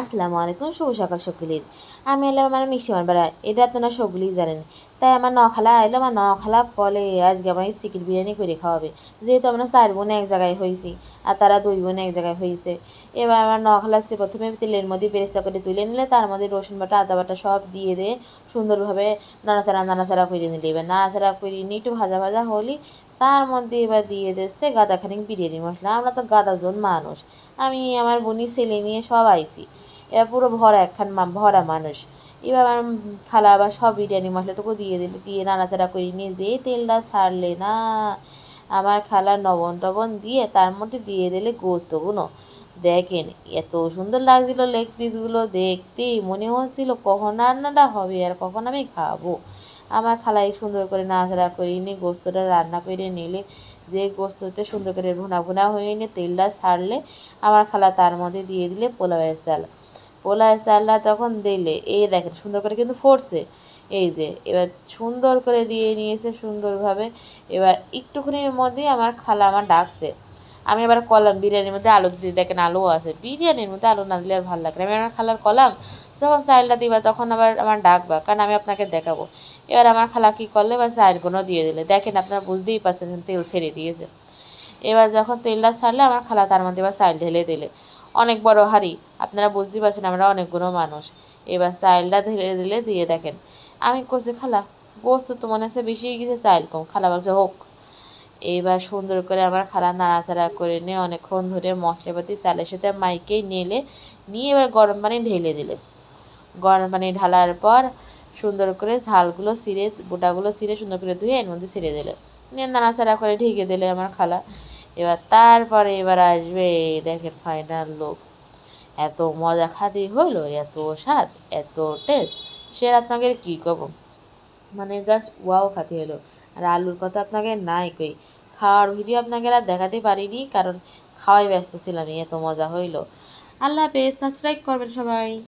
আসসালামু আলাইকুম শুভ সকাল সকলের। আমি আল্লাহ মানে মিষ্টি বেড়া এটা আপনারা সবগুলি জানেন তাই আমার নখালা আইলো, আমার নখালা বলে, আজকে আমাকে চিকেন বিরিয়ানি করে খাওয়াবে। যেহেতু আমরা চার বোন এক জায়গায় হয়েছি আর তারা দুই বোন এক জায়গায় হয়েছে। এবার আমার নখালা হচ্ছে প্রথমে তেলের মধ্যে বেরেস্তা করে তুলে নিলে, তার মধ্যে রসুন বাটা, আদা বাটা সব দিয়ে দিয়ে সুন্দরভাবে নাড়াচাড়া নাড়াচাড়া করে নিলে। এবার নাড়াচাড়া করে নিয়ে একটু ভাজা ভাজা হলি তার মধ্যে এবার দিয়ে দিচ্ছে গাদাখানিক বিরিয়ানি মশলা। আমরা তো গাদাজন মানুষ। আমি, আমার বোনি ছেলে নিয়ে সব আইছি। এবার পুরো ভরা একখান ভরা মানুষ। এবার আমার খালা আবার সব বিরিয়ানি মশলাটুকু দিয়ে দিলে, দিয়ে নাড়াচাড়া করে নিয়ে যে তেলটা ছাড়লে না। আমার খালা নবন টবন দিয়ে তার মধ্যে দিয়ে দিলে গোস্তগুলো। দেখেন এত সুন্দর লাগছিল লেগ পিসগুলো দেখতে, মনে হচ্ছিল কখন রান্নাটা হবে আর কখন আমি খাব। আমার খালাই সুন্দর করে নাড়াচাড়া করে নিয়ে গোস্তটা রান্না করে নিলে, যে গোস্তটা সুন্দর করে ভুনা ভুনা হয়ে নিয়ে তেলটা ছাড়লে, আমার খালা তার মধ্যে দিয়ে দিলে পোলাওয়ের চাল পোলাওয়ের চালটা তখন দিলে, এই দেখেন সুন্দর করে কিন্তু ফুটছে এই যে, এবার সুন্দর করে দিয়ে নিয়েছে সুন্দরভাবে। এবার একটুখানির মধ্যেই আমার খালা আমার ডাকছে। আমি এবার কলাম, বিরিয়ানির মধ্যে আলু দিয়ে দেখেন আলুও আছে। বিরিয়ানির মধ্যে আলু না দিলে আর ভালো লাগে না। আমি আমার খালার কলাম, যখন চাইলটা দিবা তখন আবার আমার ডাকবা, কারণ আমি আপনাকে দেখাবো। এবার আমার খালা কী করলে? বা চালগুলো দিয়ে দিলে। দেখেন আপনারা বুঝতেই পারছেন, তেল ছেড়ে দিয়েছে। এবার যখন তেলটা ছাড়লে আমার খালা তার মধ্যে এবার চাল ঢেলে দিলে। অনেক বড় হাঁড়ি। আপনারা বুঝতেই পারছেন আমরা অনেকগুলো মানুষ। এবার চালটা ঢেলে দিলে দিয়ে দেখেন। আমি কষে খালা, গোস্ত তো মনে হচ্ছে বেশি গেছে, চাইল কম। খালা বলছে, হোক। এইবার সুন্দর করে আমার খালা নাড়াচাড়া করে নিয়ে অনেকক্ষণ ধরে মশলাপাতি চালের সাথে মাইকেই নেলে নিয়ে এবার গরম পানি ঢেলে দিলে গরম পানি ঢালার পর সুন্দর করে ঝালগুলো ছিঁড়ে গোটাগুলো ছিঁড়ে সুন্দর করে ধুয়ে এর মধ্যে ছেড়ে দিলে নিয়ে নাড়াচাড়া করে ঢেকে দিলে আমার খালা। এবার তারপরে এবার আসবে দেখেন ফাইনাল লোক এত মজা খাতি হলো, এত স্বাদ, এত টেস্ট সে আপনাকে কী কব মানে জাস্ট ওয়াও খাতি হলো। আর আলুর কথা আপনাকে নাই কই। খাওয়ার ভিডিও আপনাকে আর দেখাতে পারিনি, কারণ খাওয়াই ব্যস্ত ছিলাম, এত মজা হইল। আল্লাহ হাফেজ সাবস্ক্রাইব করবেন সবাই।